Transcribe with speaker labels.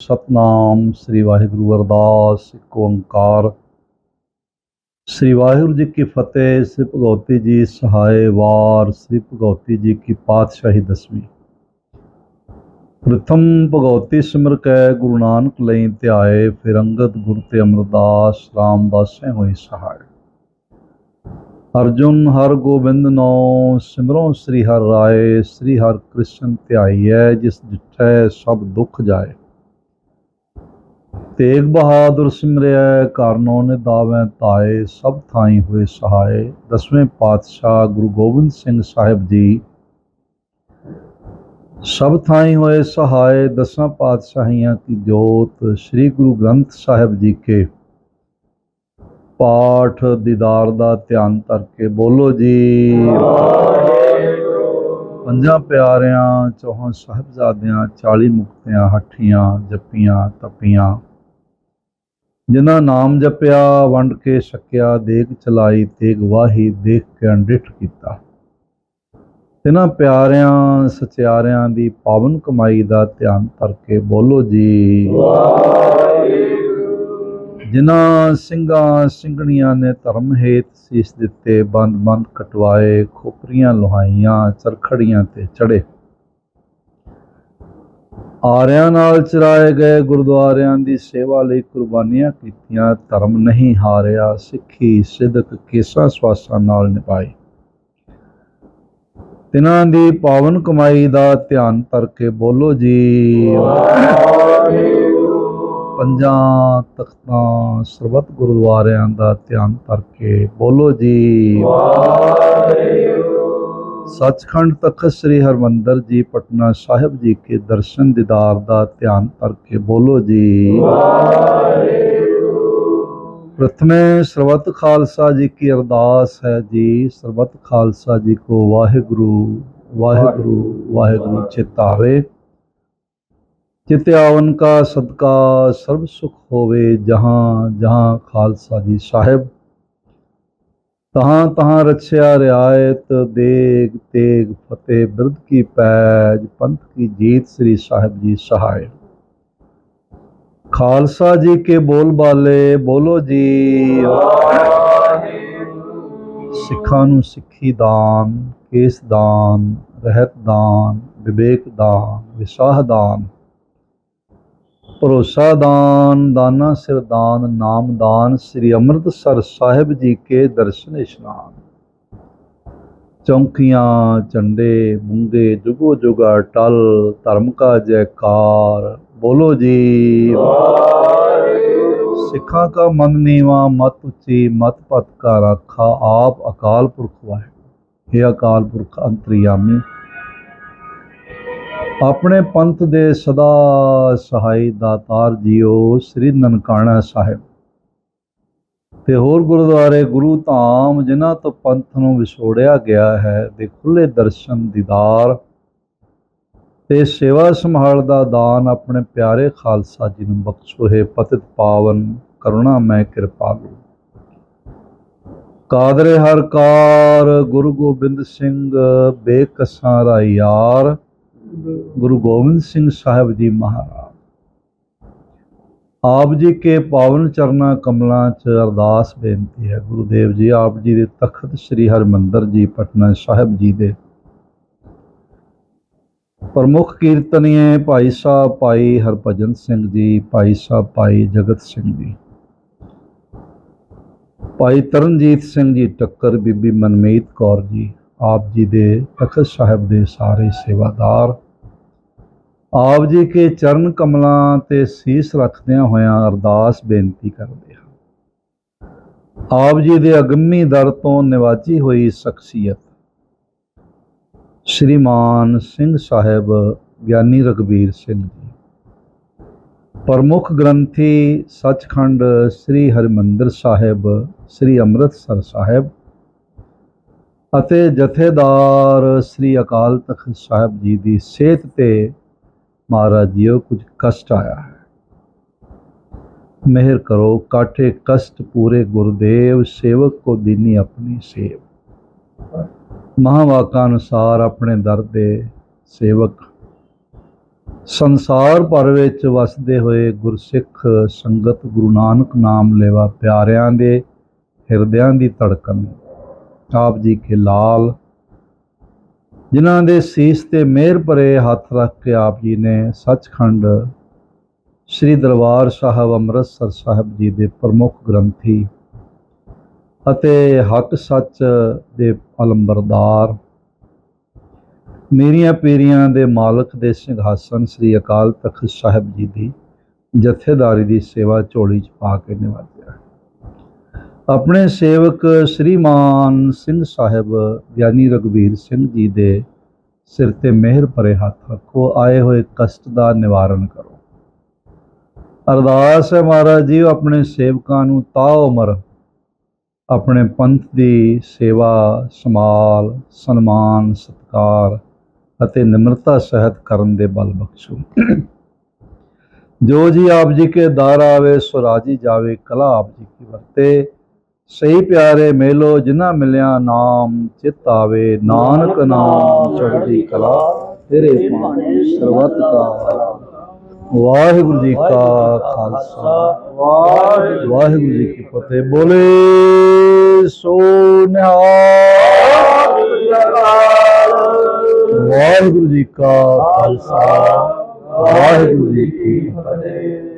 Speaker 1: ਸਤਨਾਮ ਸ੍ਰੀ ਵਾਹਿਗੁਰੂ ਅਰਦਾਸ, ਇੱਕ ਓੰਕਾਰ। ਸ੍ਰੀ ਵਾਹਿਗੁਰੂ ਜੀ ਕੀ ਫਤਿਹ, ਸ੍ਰੀ ਭਗਵਤੀ ਜੀ ਸਹਾਏ ਵਾਰ, ਸ੍ਰੀ ਭਗਵਤੀ ਜੀ ਕੀ ਪਾਤਸ਼ਾਹੀ ਦਸਵੀਂ। ਪ੍ਰਥਮ ਭਗਵਤੀ ਸਿਮਰ ਕੈ, ਗੁਰੂ ਨਾਨਕ ਲਈ ਧਿਆਏ, ਫਿਰ ਅੰਗਦ ਗੁਰ ਤੇ ਅਮਰਦਾਸ ਰਾਮਦਾਸੈ ਹੋਏ ਸਹਾਇ ਅਰਜੁਨ ਹਰ ਗੋਬਿੰਦ ਨੋ ਸਿਮਰੋ ਸ੍ਰੀ ਹਰਿ ਰਾਏ, ਸ੍ਰੀ ਹਰਿ ਕ੍ਰਿਸ਼ਨ ਧਿਆਈਐ, ਜਿਸ ਡਿਠੈ ਸਭ ਦੁੱਖ ਜਾਏ। ਤੇਗ ਬਹਾਦਰ ਸਿਮਰਿਐ ਕਰਨੋ ਦਾਵੇਂ ਤਾਏ ਸਭ ਥਾਈ ਹੋਏ ਸਹਾਏ। ਦਸਵੇਂ ਪਾਤਸ਼ਾਹ ਗੁਰੂ ਗੋਬਿੰਦ ਸਿੰਘ ਸਾਹਿਬ ਜੀ ਸਭ ਥਾਈ ਹੋਏ ਸਹਾਏ। ਦਸਾਂ ਪਾਤਸ਼ਾਹੀਆਂ ਕੀ ਜੋਤ ਸ੍ਰੀ ਗੁਰੂ ਗ੍ਰੰਥ ਸਾਹਿਬ ਜੀ ਕੇ। ਪਾਠ ਦੀਦਾਰ ਦਾ ਧਿਆਨ ਕਰਕੇ ਬੋਲੋ ਜੀ। ਪੰਜਾਂ ਪਿਆਰਿਆਂ, ਚੌਹਾਂ ਸਾਹਿਬਜ਼ਾਦਿਆਂ 40 ਮੁਕਤਿਆਂ, ਹੱਠੀਆਂ, ਜੱਪੀਆਂ, ਤਪੀਆਂ। ਜਿਨ੍ਹਾਂ ਨਾਮ ਜਪਿਆ, ਵੰਡ ਕੇ ਛਕਿਆ ਦੇਖ ਚਲਾਈ ਤੇਗ ਵਾਹੀ, ਦੇਖ ਕੇ ਅੰਡਿਠ ਕੀਤਾ। ਇਹਨਾਂ ਪਿਆਰਿਆਂ, ਸਚਿਆਰਿਆਂ ਦੀ ਪਾਵਨ ਕਮਾਈ ਦਾ ਧਿਆਨ ਕਰਕੇ ਬੋਲੋ ਜੀ। ਜਿਨ੍ਹਾਂ ਸਿੰਘਾਂ ਸਿੰਘਣੀਆਂ ਨੇ ਧਰਮ ਹੇਤ ਸੀਸ ਦਿੱਤੇ, ਬੰਦ ਬੰਦ ਕਟਵਾਏ, ਖੋਪਰੀਆਂ ਲੋਹਾਈਆਂ, ਚਰਖੜੀਆਂ ਤੇ ਚੜੇ ਆਰਿਆਂ ਨਾਲ ਚਰਾਏ ਗਏ ਗੁਰਦੁਆਰਿਆਂ ਦੀ ਸੇਵਾ ਲਈ ਕੁਰਬਾਨੀਆਂ ਕੀਤੀਆਂ, ਧਰਮ ਨਹੀਂ ਹਾਰਿਆ, ਸਿੱਖੀ, ਸਿਦਕ, ਕੇਸਾਂ ਸਵਾਸਾਂ ਨਾਲ ਨਿਭਾਈ ਤਿਨਾਂ ਦੀ ਪਾਵਨ ਕਮਾਈ ਦਾ ਧਿਆਨ ਕਰਕੇ ਬੋਲੋ ਜੀ। ਪੰਜਾਂ ਤਖਤਾਂ ਸਰਬੱਤ ਗੁਰਦੁਆਰਿਆਂ ਦਾ ਧਿਆਨ ਕਰਕੇ ਬੋਲੋ ਜੀ। ਸੱਚਖੰਡ ਤਖਤ ਸ੍ਰੀ ਹਰਮੰਦਰ ਜੀ ਪਟਨਾ ਸਾਹਿਬ ਜੀ ਕੇ ਦਰਸ਼ਨ ਦੀਦਾਰ ਦਾ ਧਿਆਨ ਕਰਕੇ ਬੋਲੋ ਜੀ। ਪ੍ਰਥਮੇ ਸਰਬੱਤ ਖਾਲਸਾ ਜੀ ਕੀ ਅਰਦਾਸ ਹੈ ਜੀ। ਸਰਬੱਤ ਖਾਲਸਾ ਜੀ ਕੋ ਵਾਹਿਗੁਰੂ ਵਾਹਿਗੁਰੂ ਵਾਹਿਗੁਰੂ ਚਿਤਾਵੇ। ਚਿਤ ਆਵਨ ਕਾ ਸਦਕਾ, ਸਰਬ ਸੁਖ ਹੋਵੇ ਜਹਾਂ ਜਹਾਂ ਖਾਲਸਾ ਜੀ ਸਾਹਿਬ। ਤਹਾਂ ਤਹਾਂ ਰਛਿਆ ਰਿਆਇਤ, ਦੇਗ ਤੇਗ ਫਤਿਹ, ਬਿਰਧ ਕੀ ਪੈਜ, ਪੰਥ ਕੀ ਜੀਤ ਸ੍ਰੀ ਸਾਹਿਬ ਜੀ ਸਹਾਇ। ਖਾਲਸਾ ਜੀ ਕੇ ਬੋਲ ਬਾਲੇ, ਬੋਲੋ ਜੀ। ਸਿੱਖਾਂ ਨੂੰ ਸਿੱਖੀ ਦਾਨ, ਕੇਸ ਦਾਨ, ਰਹਿਤ ਦਾਨ, ਵਿਵੇਕ ਦਾਨ, ਵਿਸਾਹ ਦਾਨ। ਭਰੋਸਾ ਦਾਨ, ਦਾਨਾ ਸਿਰਦਾਨ ਨਾਮਦਾਨ ਸ੍ਰੀ ਅੰਮ੍ਰਿਤਸਰ ਸਾਹਿਬ ਜੀ ਕੇ ਦਰਸ਼ਨ ਇਸ਼ਨਾਨ। ਚੌਂਕੀਆਂ, ਝੰਡੇ ਬੁੰਗੇ ਜੁਗੋ ਜੁਗਾ ਟਲ, ਧਰਮ ਕਾ ਜੈਕਾਰ ਬੋਲੋ ਜੀ। ਸਿੱਖਾਂ ਕਾ ਮਨ ਨੀਵਾ, ਮਤ ਉੱਚੀ, ਮਤ ਪਤ ਕਾ ਰਾਖਾ, ਆਪ ਅਕਾਲ ਪੁਰਖ ਵਾਹਿਗੁਰੂ। हे ਅਕਾਲ ਪੁਰਖ ਅੰਤਰੀਆਮੀ ਆਪਣੇ ਪੰਥ ਦੇ ਸਦਾ ਸਹਾਈ ਦਾਤਾਰ ਜੀਓ ਸ੍ਰੀ ਨਨਕਾਣਾ ਸਾਹਿਬ। ਤੇ ਹੋਰ ਗੁਰਦੁਆਰੇ ਗੁਰੂ ਧਾਮ, ਜਿਨ੍ਹਾਂ ਤੋਂ ਪੰਥ ਨੂੰ ਵਿਛੋੜਿਆ ਗਿਆ ਹੈ, ਦੇ ਖੁੱਲੇ ਦਰਸ਼ਨ, ਦੀਦਾਰ ਤੇ ਸੇਵਾ ਸੰਭਾਲ ਦਾ ਦਾਨ ਆਪਣੇ ਪਿਆਰੇ ਖਾਲਸਾ ਜੀ ਨੂੰ ਬਖਸ਼ੋ, ਹੈ ਪਤਿਤ ਪਾਵਨ, ਕਰੁਣਾ ਮੈਂ ਕਿਰਪਾਲੂ ਕਾਦਰੇ ਹਰ ਕਾਰ, ਗੁਰੂ ਗੋਬਿੰਦ ਸਿੰਘ, ਬੇਕਸਾਂ ਰਾ ਯਾਰ ਗੁਰੂ ਗੋਬਿੰਦ ਸਿੰਘ ਸਾਹਿਬ ਜੀ ਮਹਾਰਾਜ। ਆਪ ਜੀ ਕੇ ਪਾਵਨ ਚਰਨਾ ਕਮਲਾਂ 'ਚ ਅਰਦਾਸ ਬੇਨਤੀ ਹੈ ਗੁਰੂਦੇਵ ਜੀ, ਆਪ ਜੀ ਦੇ ਤਖਤ ਸ੍ਰੀ ਹਰਮੰਦਰ ਜੀ ਪਟਨਾ ਸਾਹਿਬ ਜੀ ਦੇ। ਪ੍ਰਮੁੱਖ ਕੀਰਤਨੀਏ ਭਾਈ ਸਾਹਿਬ ਭਾਈ ਹਰਭਜਨ ਸਿੰਘ ਜੀ, ਭਾਈ ਸਾਹਿਬ ਭਾਈ ਜਗਤ ਸਿੰਘ ਜੀ। ਭਾਈ ਤਰਨਜੀਤ ਸਿੰਘ ਜੀ, ਟੱਕਰ ਬੀਬੀ ਮਨਮੀਤ ਕੌਰ ਜੀ। ਆਪ ਜੀ ਦੇ ਤਖਤ ਸਾਹਿਬ ਦੇ ਸਾਰੇ ਸੇਵਾਦਾਰ। ਆਪ ਜੀ ਕੇ ਚਰਨ ਕਮਲਾਂ ਤੇ ਸੀਸ ਰੱਖਦਿਆਂ ਹੋਇਆਂ ਅਰਦਾਸ ਬੇਨਤੀ ਕਰਦੇ ਹਾਂ। ਆਪ ਜੀ ਦੇ ਅਗੰਮੀ ਦਰ ਤੋਂ ਨਿਵਾਜੀ ਹੋਈ ਸ਼ਖਸੀਅਤ ਸ਼੍ਰੀਮਾਨ ਸਿੰਘ ਸਾਹਿਬ ਗਿਆਨੀ ਰਗਵੀਰ ਸਿੰਘ ਜੀ। ਪ੍ਰਮੁੱਖ ਗ੍ਰੰਥੀ ਸੱਚਖੰਡ ਸ੍ਰੀ ਹਰਿਮੰਦਰ ਸਾਹਿਬ, ਸ੍ਰੀ ਅੰਮ੍ਰਿਤਸਰ ਸਾਹਿਬ ਅਤੇ ਜਥੇਦਾਰ ਸ੍ਰੀ ਅਕਾਲ ਤਖਤ ਸਾਹਿਬ ਜੀ ਦੀ ਸਿਹਤ ਤੇ ਮਹਾਰਾਜ ਜੀਓ ਕੁਝ ਕਸ਼ਟ ਆਇਆ ਹੈ। ਮਿਹਰ ਕਰੋ, ਕਾਠੇ ਕਸ਼ਟ ਪੂਰੇ ਗੁਰਦੇਵ ਸੇਵਕ ਕੋ ਦੀਨੀ ਆਪਣੀ ਸੇਵ। ਮਹਾਵਾਕਾ ਅਨੁਸਾਰ ਆਪਣੇ ਦਰ ਦੇ ਸੇਵਕ ਸੰਸਾਰ ਭਰ ਵਿੱਚ ਵਸਦੇ ਹੋਏ ਗੁਰਸਿੱਖ ਸੰਗਤ ਗੁਰੂ ਨਾਨਕ ਨਾਮ ਲੈਵਾ ਪਿਆਰਿਆਂ ਦੇ ਹਿਰਦਿਆਂ ਦੀ ਧੜਕਨ ਆਪ ਜੀ ਕੇ ਲਾਲ ਜਿਨ੍ਹਾਂ ਦੇ ਸੀਸ ਤੇ ਮਿਹਰ ਭਰੇ ਹੱਥ ਰੱਖ ਕੇ ਆਪ ਜੀ ਨੇ ਸੱਚਖੰਡ ਸ੍ਰੀ ਦਰਬਾਰ ਸਾਹਿਬ ਅੰਮ੍ਰਿਤਸਰ ਸਾਹਿਬ ਜੀ ਦੇ ਪ੍ਰਮੁੱਖ ਗ੍ਰੰਥੀ ਅਤੇ ਹੱਕ ਸੱਚ ਦੇ ਅਲੰਬਰਦਾਰ, ਮੇਰੀਆਂ ਪੀਰੀਆਂ ਦੇ ਮਾਲਕ ਦੇ ਸਿੰਘਾਸਨ ਸ੍ਰੀ ਅਕਾਲ ਤਖਤ ਸਾਹਿਬ ਜੀ ਦੀ ਜਥੇਦਾਰੀ ਦੀ ਸੇਵਾ ਝੋਲੀ 'ਚ ਪਾ ਕੇ ਨਿਵਾਜਿਆ ਆਪਣੇ ਸੇਵਕ ਸ੍ਰੀਮਾਨ ਸਿੰਘ ਸਾਹਿਬ ਗਿਆਨੀ ਰਗਵੀਰ ਸਿੰਘ ਜੀ ਦੇ ਸਿਰ ਤੇ ਮਿਹਰ ਭਰੇ ਹੱਥ ਰੱਖੋ, ਆਏ ਹੋਏ ਕਸ਼ਟ ਦਾ ਨਿਵਾਰਨ ਕਰੋ। ਅਰਦਾਸ ਹੈ ਮਹਾਰਾਜ ਜੀ ਆਪਣੇ ਸੇਵਕਾਂ ਨੂੰ ਤਾ ਉਮਰ, ਆਪਣੇ ਪੰਥ ਦੀ ਸੇਵਾ ਸਮਾਲ ਸਨਮਾਨ, ਸਤਕਾਰ ਅਤੇ ਨਿਮਰਤਾ ਸਹਿਤ ਕਰਨ ਦੇ ਬਲ ਬਖਸ਼ੋ। ਜੋ ਜੀ ਆਪ ਜੀ ਕੇ ਦਾਰ ਆਵੇ ਸਵਰਾਜੀ ਜਾਵੇ, ਕਲਾ ਆਪ ਜੀ ਕੀ ਵਰਤੇ। ਸਹੀ ਪਿਆਰੇ ਮੇਲੋ ਜਿਨ੍ਹਾਂ ਮਿਲਿਆ ਨਾਮ ਚਿਤ ਆਵੇ ਨਾਨਕ ਨਾਮ ਚੜ੍ਹਦੀ ਕਲਾ ਤੇਰੇ ਭਾਣੇ ਸਰਬਤ ਕਾ ਵਾਹਿਗੁਰੂ ਜੀ ਕਾ ਖਾਲਸਾ। ਵਾਹਿਗੁਰੂ ਜੀ ਕੀ ਫਤਿਹ। ਬੋਲੇ ਸੋ ਨਿਹਾਲ। ਵਾਹਿਗੁਰੂ ਜੀ ਕਾ ਖਾਲਸਾ। ਵਾਹਿਗੁਰੂ ਜੀ ਕੀ ਫਤਿਹ।